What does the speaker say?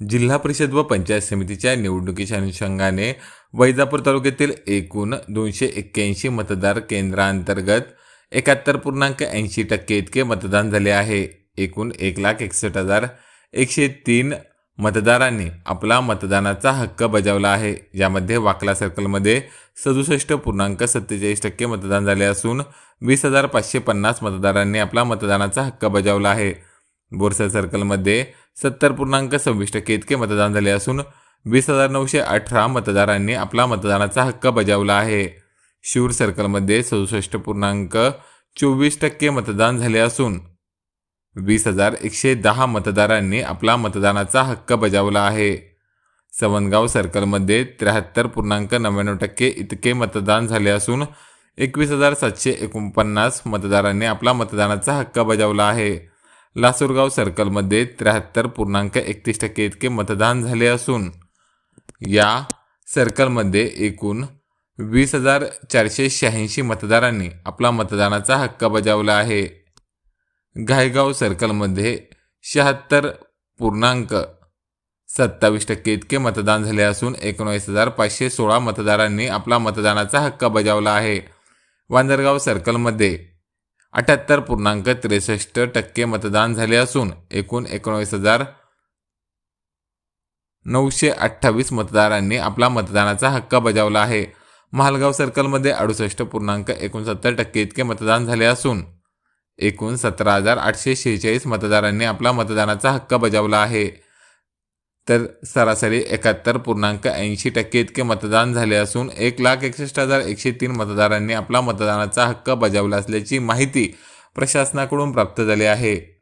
जिल्हा परिषद व पंचायत समितीच्या निवडणुकीच्या अनुषंगाने वैजापूर तालुक्यातील एकूण दोनशे एक्क्याऐंशी मतदार केंद्रांतर्गत एकाहत्तर पूर्णांक ऐंशी टक्के इतके मतदान झाले आहे. एकूण एक लाख एकसष्ट हजार एकशे तीन मतदारांनी आपला मतदानाचा हक्क बजावला आहे. यामध्ये वाकला सर्कलमध्ये सदुसष्ट पूर्णांक सत्तेचाळीस टक्के मतदान झाले असून वीस हजार पाचशे पन्नास मतदारांनी आपला मतदानाचा हक्क बजावला आहे. बोरसर सर्कलमध्ये सत्तर पूर्णांक सव्वीस टक्के इतके मतदान झाले असून वीस हजार नऊशे अठरा मतदारांनी आपला मतदानाचा हक्क बजावला आहे. शूर सर्कलमध्ये सदुसष्ट पूर्णांक चोवीस टक्के मतदान झाले असून वीस हजार एकशे दहा मतदारांनी आपला मतदानाचा हक्क बजावला आहे. सवनगाव सर्कलमध्ये त्र्याहत्तर पूर्णांक नव्याण्णव टक्के इतके मतदान झाले असून एकवीस हजार सातशे एकोणपन्नास मतदारांनी आपला मतदानाचा हक्क बजावला आहे. लासूरगाव सर्कलमध्ये त्र्याहत्तर पूर्णांक एकतीस टक्के इतके मतदान झाले असून या सर्कलमध्ये एकूण वीस हजार चारशे शहाऐंशी मतदारांनी आपला मतदानाचा हक्क बजावला आहे. घायगाव सर्कलमध्ये शहात्तर पूर्णांक सत्तावीस टक्के इतके मतदान झाले असून एकोणवीस हजार पाचशे सोळा मतदारांनी आपला मतदानाचा हक्क बजावला आहे. वांजरगाव सर्कलमध्ये अठ्याहत्तर पूर्णांक त्रेसष्ट टक्के मतदान झाले असून एकूण एकोणवीस हजार नऊशे अठ्ठावीस मतदारांनी आपला मतदानाचा हक्क बजावला आहे. महालगाव सर्कलमध्ये अडुसष्ट पूर्णांक एकोणसत्तर टक्के इतके मतदान झाले असून एकूण सतरा हजार आठशे शेहेचाळीस मतदारांनी आपला मतदानाचा हक्क बजावला आहे. तर सरासरी एकाहत्तर पूर्णांक ऐंशी टक्के इतके मतदान झाले असून एक लाख एकसष्ट हजार एकशे तीन मतदारांनी आपला मतदानाचा हक्क बजावला असल्याची माहिती प्रशासनाकडून प्राप्त झाली आहे.